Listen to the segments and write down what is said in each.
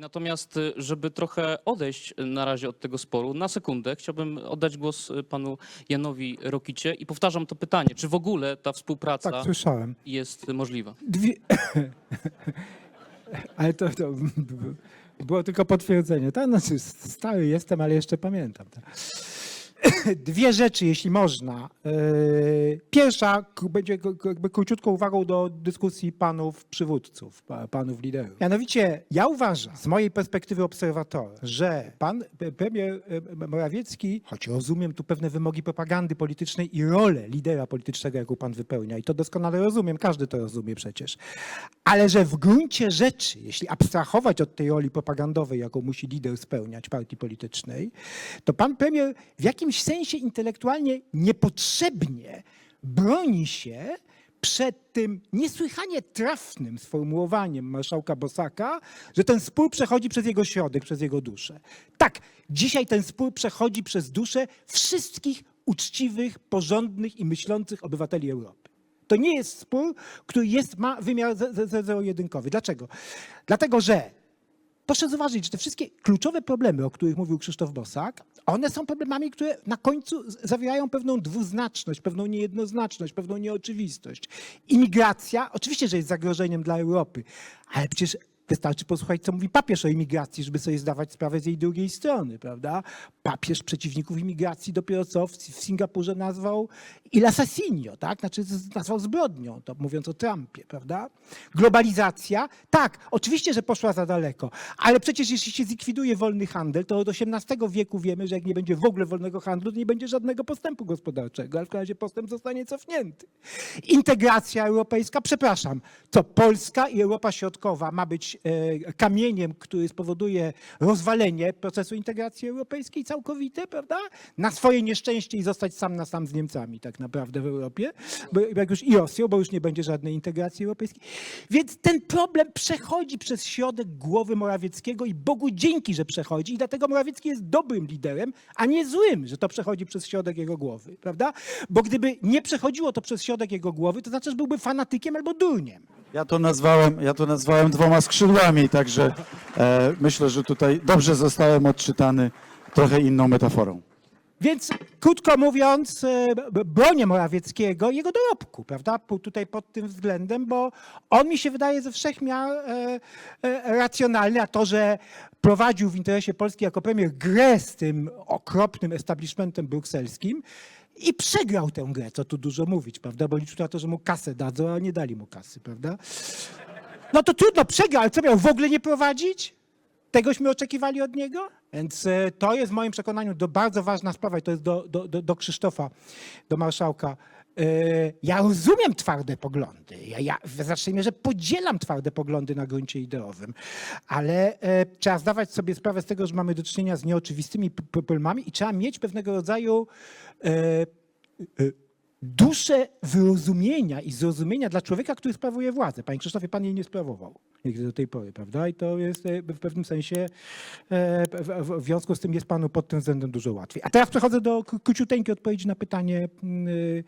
Natomiast, y, żeby trochę odejść y, na razie od tego sporu, na sekundę chciałbym oddać głos y, panu Janowi Rokicie i powtarzam to pytanie, czy w ogóle ta współpraca Tak, słyszałem. jest możliwa? Dwie... ale to, to było tylko potwierdzenie. Tak, znaczy stary jestem, ale jeszcze pamiętam. Dwie rzeczy, jeśli można. Yy, Pierwsza będzie jakby króciutką uwagą do dyskusji panów przywódców, pa- panów liderów. Mianowicie, ja uważam, z mojej perspektywy obserwatora, że pan premier e, Morawiecki, choć rozumiem tu pewne wymogi propagandy politycznej i rolę lidera politycznego, jaką pan wypełnia, i to doskonale rozumiem, każdy to rozumie przecież, ale że w gruncie rzeczy, jeśli abstrahować od tej roli propagandowej, jaką musi lider spełniać partii politycznej, to pan premier w jakimś sensie intelektualnie niepotrzebnie broni się przed tym niesłychanie trafnym sformułowaniem marszałka Bosaka, że ten spór przechodzi przez jego środek, przez jego duszę. Tak, dzisiaj ten spór przechodzi przez duszę wszystkich uczciwych, porządnych i myślących obywateli Europy. To nie jest spór, który jest, ma wymiar ze- ze- ze- zero-jedynkowy. Dlaczego? Dlatego, że Proszę zauważyć, że te wszystkie kluczowe problemy, o których mówił Krzysztof Bosak, one są problemami, które na końcu zawierają pewną dwuznaczność, pewną niejednoznaczność, pewną nieoczywistość. Imigracja oczywiście, że jest zagrożeniem dla Europy, ale przecież wystarczy posłuchać, co mówi papież o imigracji, żeby sobie zdawać sprawę z jej drugiej strony, prawda? Papież przeciwników imigracji dopiero co w, w Singapurze nazwał il assassinio, tak? Znaczy nazwał zbrodnią, to mówiąc o Trumpie, prawda? Globalizacja, tak, oczywiście, że poszła za daleko, ale przecież jeśli się zlikwiduje wolny handel, to od XVIII wieku wiemy, że jak nie będzie w ogóle wolnego handlu, to nie będzie żadnego postępu gospodarczego, ale w każdym razie postęp zostanie cofnięty. Integracja europejska, przepraszam, co Polska i Europa Środkowa ma być kamieniem, który spowoduje rozwalenie procesu integracji europejskiej całkowite, prawda? Na swoje nieszczęście i zostać sam na sam z Niemcami tak naprawdę w Europie, bo, jak już i Rosją, bo już nie będzie żadnej integracji europejskiej. Więc ten problem przechodzi przez środek głowy Morawieckiego i Bogu dzięki, że przechodzi i dlatego Morawiecki jest dobrym liderem, a nie złym, że to przechodzi przez środek jego głowy, prawda? Bo gdyby nie przechodziło to przez środek jego głowy, to znaczy, że byłby fanatykiem albo durniem. Ja to nazwałem, ja to nazwałem dwoma skrzydłami, także e, myślę, że tutaj dobrze zostałem odczytany trochę inną metaforą. Więc krótko mówiąc, e, bronię Morawieckiego jego dorobku, prawda? Tutaj pod tym względem, bo on mi się wydaje ze wszech miar e, e, racjonalny, a to, że prowadził w interesie Polski jako premier grę z tym okropnym establishmentem brukselskim i przegrał tę grę, co tu dużo mówić, prawda? Bo liczył na to, że mu kasę dadzą, a nie dali mu kasy, prawda? No to trudno, przegrał, ale co miał w ogóle nie prowadzić? Tegośmy oczekiwali od niego? Więc e, to jest w moim przekonaniu do bardzo ważna sprawa i to jest do, do, do, do Krzysztofa, do marszałka. E, Ja rozumiem twarde poglądy. Ja, ja w znacznej mierze podzielam twarde poglądy na gruncie ideowym, ale e, trzeba zdawać sobie sprawę z tego, że mamy do czynienia z nieoczywistymi problemami i trzeba mieć pewnego rodzaju e, duszę wyrozumienia i zrozumienia dla człowieka, który sprawuje władzę. Panie Krzysztofie, pan jej nie sprawował nigdy do tej pory, prawda? I to jest e, w pewnym sensie, e, w, związku z tym jest panu pod tym względem dużo łatwiej. A teraz przechodzę do kró- króciuteńkiej odpowiedzi na pytanie mm,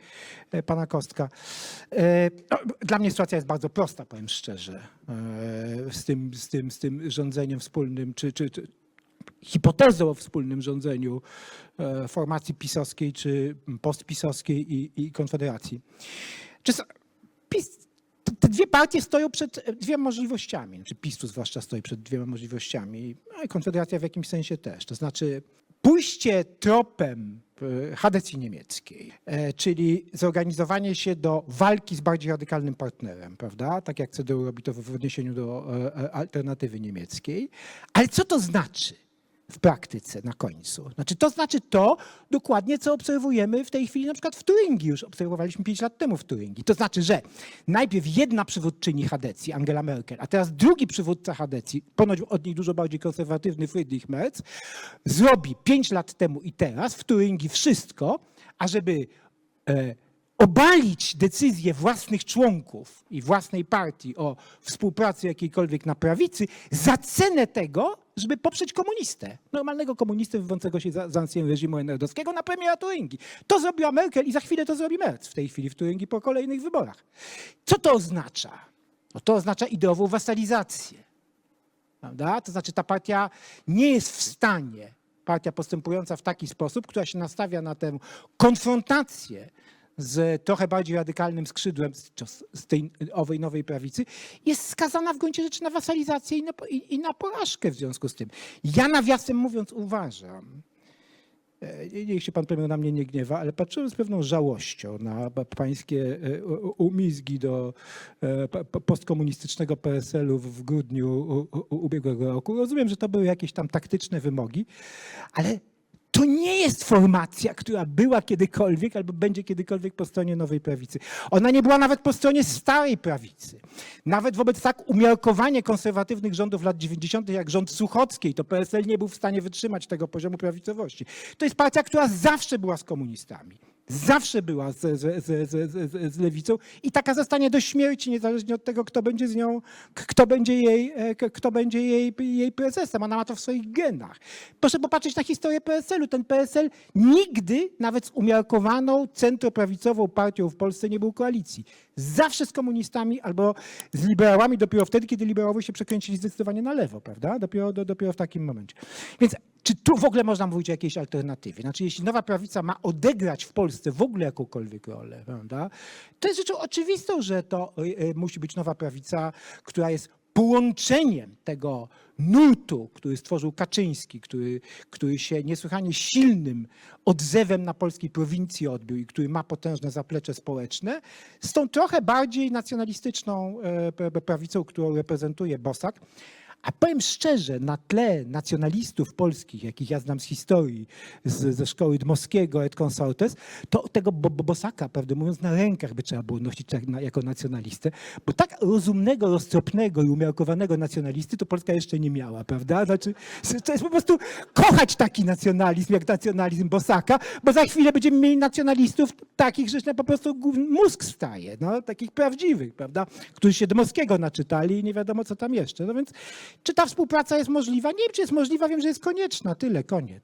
e, pana Kostka. No, Dla mnie sytuacja jest bardzo prosta, powiem szczerze, z tym, z tym, z tym rządzeniem wspólnym, czy, czy hipotezą o wspólnym rządzeniu e, formacji pisowskiej czy postpisowskiej i, i Konfederacji. Czy PiS, te- dwie partie stoją przed dwiema możliwościami, czy PiS zwłaszcza stoi przed dwiema możliwościami, i Konfederacja w jakimś sensie też. To znaczy pójście tropem e, Hadecji niemieckiej, e, czyli zorganizowanie się do walki z bardziej radykalnym partnerem, prawda? Tak jak CDU robi to w odniesieniu do alternatywy niemieckiej. Ale co to znaczy? W praktyce na końcu. Znaczy, to znaczy to dokładnie, co obserwujemy w tej chwili na przykład w Turyngii. Już obserwowaliśmy 5 lat temu w Turyngii. To znaczy, że najpierw jedna przywódczyni Hadecji, Angela Merkel, a teraz drugi przywódca Hadecji, ponoć od niej dużo bardziej konserwatywny Friedrich Merz, zrobi 5 lat temu i teraz w Turyngii wszystko, ażeby e, obalić decyzję własnych członków i własnej partii o współpracy jakiejkolwiek na prawicy za cenę tego, żeby poprzeć komunistę. Normalnego komunistę wywodzącego się za ancien reżimu NRD-owskiego na premiera Turyngii. To zrobiła Merkel i za chwilę to zrobi Merz w tej chwili w Turyngii po kolejnych wyborach. Co to oznacza? No to oznacza ideową wasalizację. Prawda? To znaczy ta partia nie jest w stanie, partia postępująca w taki sposób, która się nastawia na tę konfrontację z trochę bardziej radykalnym skrzydłem z, tej owej nowej prawicy, jest skazana w gruncie rzeczy na wasalizację i na, i, i na porażkę w związku z tym. Ja nawiasem mówiąc uważam, e, nie- niech się pan premier na mnie nie gniewa, ale patrzyłem z pewną żałością na pa- pańskie e, umizgi do e, postkomunistycznego PSL-u w grudniu ubiegłego roku. Rozumiem, że to były jakieś tam taktyczne wymogi, ale to nie jest formacja, która była kiedykolwiek albo będzie kiedykolwiek po stronie nowej prawicy. Ona nie była nawet po stronie starej prawicy. Nawet wobec tak umiarkowanie konserwatywnych rządów lat 90., jak rząd Suchockiej, to PSL nie był w stanie wytrzymać tego poziomu prawicowości. To jest partia, która zawsze była z komunistami. Zawsze była z, z, z, z, z, lewicą i taka zostanie do śmierci, niezależnie od tego, kto będzie z nią, kto będzie jej, e, kto będzie jej, jej prezesem. Ona ma to w swoich genach. Proszę popatrzeć na historię PSL-u. Ten PSL nigdy, nawet z umiarkowaną centroprawicową partią w Polsce nie był koalicji. Zawsze z komunistami albo z liberałami, dopiero wtedy, kiedy liberałowie się przekręcili zdecydowanie na lewo, prawda? Dopiero, do, dopiero w takim momencie. Więc czy tu w ogóle można mówić o jakiejś alternatywie? Znaczy, jeśli nowa prawica ma odegrać w Polsce w ogóle jakąkolwiek rolę, prawda? To jest rzeczą oczywistą, że to y, y, musi być nowa prawica, która jest połączeniem tego nurtu, który stworzył Kaczyński, który, który się niesłychanie silnym odzewem na polskiej prowincji odbył i który ma potężne zaplecze społeczne, z tą trochę bardziej nacjonalistyczną e, pra- prawicą, którą reprezentuje Bosak. A powiem szczerze, na tle nacjonalistów polskich, jakich ja znam z historii, z, ze szkoły Dmowskiego et consortes, to tego Bo- Bo- Bosaka, prawdę mówiąc, na rękach by trzeba było nosić tak na, jako nacjonalistę, bo tak rozumnego, roztropnego i umiarkowanego nacjonalisty to Polska jeszcze nie miała, prawda? Znaczy, to jest po prostu kochać taki nacjonalizm, jak nacjonalizm Bosaka, bo za chwilę będziemy mieli nacjonalistów takich, że po prostu mózg wstaje, no, takich prawdziwych, prawda? Którzy się Dmowskiego naczytali i nie wiadomo, co tam jeszcze. No więc czy ta współpraca jest możliwa? Nie wiem, czy jest możliwa, wiem, że jest konieczna. Tyle, koniec.